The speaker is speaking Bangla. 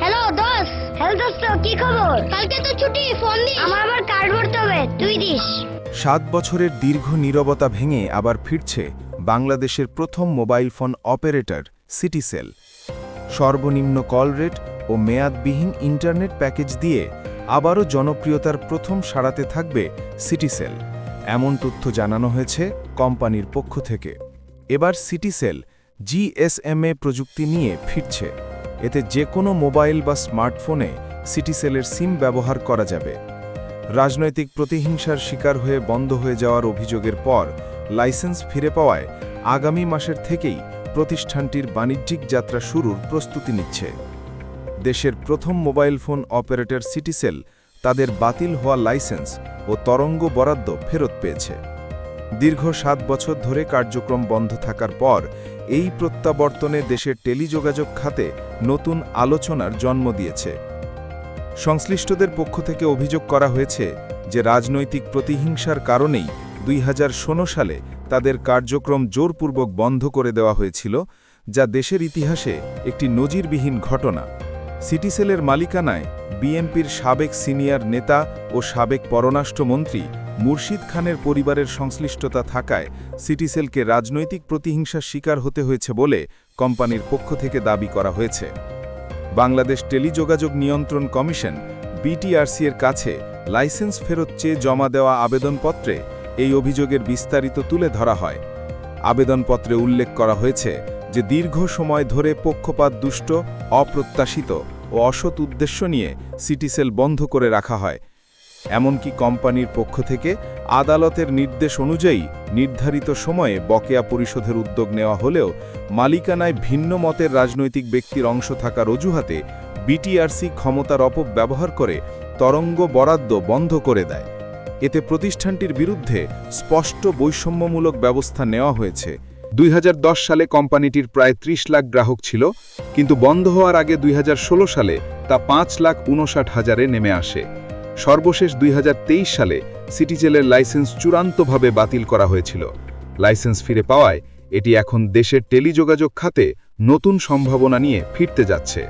হ্যালো দোস্ত। হ্যালো দোস্ত কি খবর? কালকে তো ছুটি ফোন দিস। আমার আবার কার্ড ভরতে হবে তুই দিস। সাত বছরের দীর্ঘ নীরবতা ভেঙে আবার ফিরছে বাংলাদেশের প্রথম মোবাইল ফোন অপারেটর সিটিসেল সর্বনিম্ন কল রেট ও মেয়াদবিহীন ইন্টারনেট প্যাকেজ দিয়ে আবারও জনপ্রিয়তার প্রথম সাড়াতে থাকবে সিটিসেল এমন তথ্য জানানো হয়েছে কোম্পানির পক্ষ থেকে। এবার সিটিসেল জিএসএমএ প্রযুক্তি নিয়ে ফিরছে। এতে যে কোনো মোবাইল বা স্মার্টফোনে সিটিসেলের সিম ব্যবহার করা যাবে। রাজনৈতিক প্রতিহিংসার শিকার হয়ে বন্ধ হয়ে যাওয়ার অভিযোগের পর লাইসেন্স ফিরে পাওয়ায় আগামী মাসের থেকেই প্রতিষ্ঠানটির বাণিজ্যিক যাত্রা শুরুর প্রস্তুতি নিচ্ছে। দেশের প্রথম মোবাইল ফোন অপারেটর সিটিসেল তাদের বাতিল হওয়া লাইসেন্স ও তরঙ্গ বরাদ্দ ফেরত পেয়েছে। দীর্ঘ সাত বছর ধরে কার্যক্রম বন্ধ থাকার পর, এই প্রত্যাবর্তনে দেশের টেলিযোগাযোগ খাতে নতুন আলোচনার জন্ম দিয়েছে। সংশ্লিষ্টদের পক্ষ থেকে অভিযোগ করা হয়েছে যে, রাজনৈতিক প্রতিহিংসার কারণেই দুই হাজার ষোলো সালে তাদের কার্যক্রম জোরপূর্বক বন্ধ করে দেওয়া হয়েছিল, যা দেশের ইতিহাসে একটি নজিরবিহীন ঘটনা। সিটিসেলের মালিকানায় বিএনপির সাবেক সিনিয়র নেতা ও সাবেক পররাষ্ট্রমন্ত্রী মুর্শিদ খানের পরিবারের সংশ্লিষ্টতা থাকায় সিটিসেলকে রাজনৈতিক প্রতিহিংসার শিকার হতে হয়েছে বলে কোম্পানির পক্ষ থেকে দাবি করা হয়েছে। বাংলাদেশ টেলিযোগাযোগ নিয়ন্ত্রণ কমিশন বিটিআরসি এর কাছে লাইসেন্স ফেরত চেয়ে জমা দেওয়া আবেদনপত্রে এই অভিযোগের বিস্তারিত তুলে ধরা হয়। আবেদনপত্রে উল্লেখ করা হয়েছে যে দীর্ঘ সময় ধরে পক্ষপাত দুষ্ট অপ্রত্যাশিত ও অসৎ উদ্দেশ্য নিয়ে সিটি সেল বন্ধ করে রাখা হয়। এমনকি কোম্পানির পক্ষ থেকে আদালতের নির্দেশ অনুযায়ী নির্ধারিত সময়ে বকেয়া পরিশোধের উদ্যোগ নেওয়া হলেও মালিকানায় ভিন্ন মতের রাজনৈতিক ব্যক্তির অংশ থাকার অজুহাতে বিটিআরসি ক্ষমতার অপব্যবহার করে তরঙ্গ বরাদ্দ বন্ধ করে দেয়। এতে প্রতিষ্ঠানটির বিরুদ্ধে স্পষ্ট বৈষম্যমূলক ব্যবস্থা নেওয়া হয়েছে। দুই হাজার দশ সালে কোম্পানিটির প্রায় ৩০ লাখ গ্রাহক ছিল, কিন্তু বন্ধ হওয়ার আগে দুই হাজার ষোলো সালে তা পাঁচ লাখ উনষাট হাজারে নেমে আসে। সর্বশেষ দুই হাজার তেইশ সালে সিটিজেলের লাইসেন্স চূড়ান্তভাবে বাতিল করা হয়েছিল। লাইসেন্স ফিরে পাওয়ায় এটি এখন দেশের টেলিযোগাযোগ খাতে নতুন সম্ভাবনা নিয়ে ফিরতে যাচ্ছে।